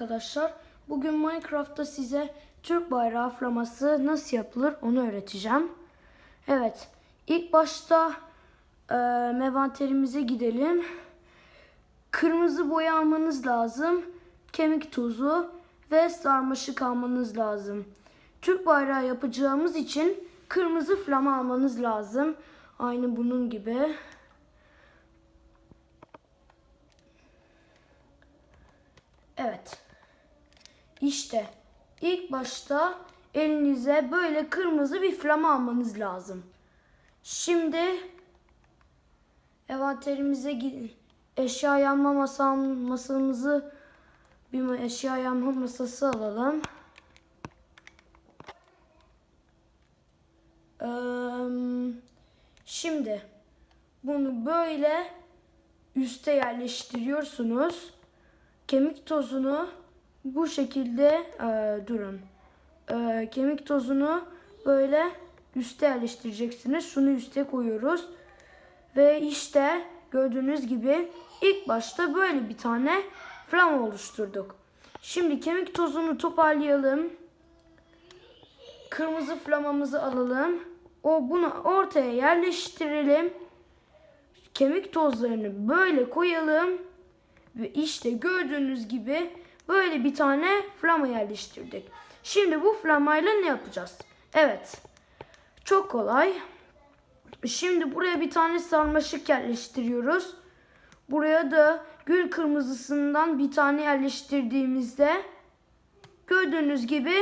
Arkadaşlar bugün Minecraft'ta size Türk bayrağı flaması nasıl yapılır onu öğreteceğim. Evet ilk başta e, mevanterimize gidelim. Kırmızı boya almanız lazım. Kemik tozu ve sarmaşık almanız lazım. Türk bayrağı yapacağımız için kırmızı flama almanız lazım. Aynı bunun gibi. Evet. İşte ilk başta elinize böyle kırmızı bir flama almanız lazım. Şimdi envanterimize gi- eşya yanma masam, masamızı bir eşya yanma masası alalım. Eee, şimdi bunu böyle üste yerleştiriyorsunuz. Kemik tozunu bu şekilde e, durun. E, kemik tozunu böyle üste yerleştireceksiniz. Şunu üste koyuyoruz. Ve işte gördüğünüz gibi ilk başta böyle bir tane flama oluşturduk. Şimdi kemik tozunu toparlayalım. Kırmızı flamamızı alalım. O bunu ortaya yerleştirelim. Kemik tozlarını böyle koyalım. Ve işte gördüğünüz gibi böyle bir tane flama yerleştirdik. Şimdi bu flamayla ne yapacağız? Evet. Çok kolay. Şimdi buraya bir tane sarmaşık yerleştiriyoruz. Buraya da gül kırmızısından bir tane yerleştirdiğimizde gördüğünüz gibi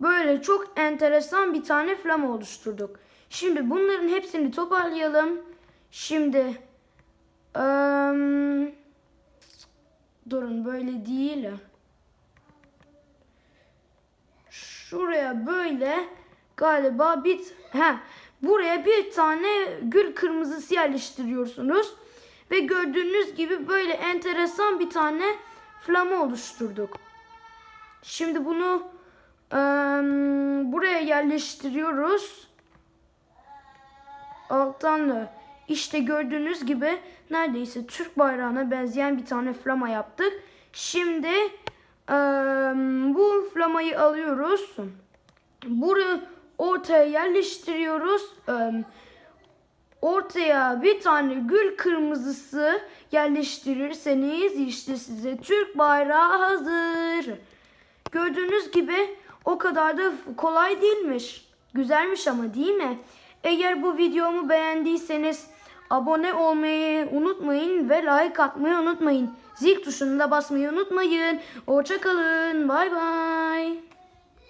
böyle çok enteresan bir tane flama oluşturduk. Şimdi bunların hepsini toparlayalım. Şimdi eee Durun böyle değil. Şuraya böyle galiba bir he buraya bir tane gül kırmızısı yerleştiriyorsunuz ve gördüğünüz gibi böyle enteresan bir tane flama oluşturduk. Şimdi bunu eee, buraya yerleştiriyoruz. Alttan da işte gördüğünüz gibi neredeyse Türk bayrağına benzeyen bir tane flama yaptık. Şimdi bu flamayı alıyoruz. Burayı ortaya yerleştiriyoruz. Ortaya bir tane gül kırmızısı yerleştirirseniz işte size Türk bayrağı hazır. Gördüğünüz gibi o kadar da kolay değilmiş. Güzelmiş ama değil mi? Eğer bu videomu beğendiyseniz abone olmayı unutmayın ve like atmayı unutmayın. Zil tuşuna da basmayı unutmayın. Hoşçakalın. Bay bay.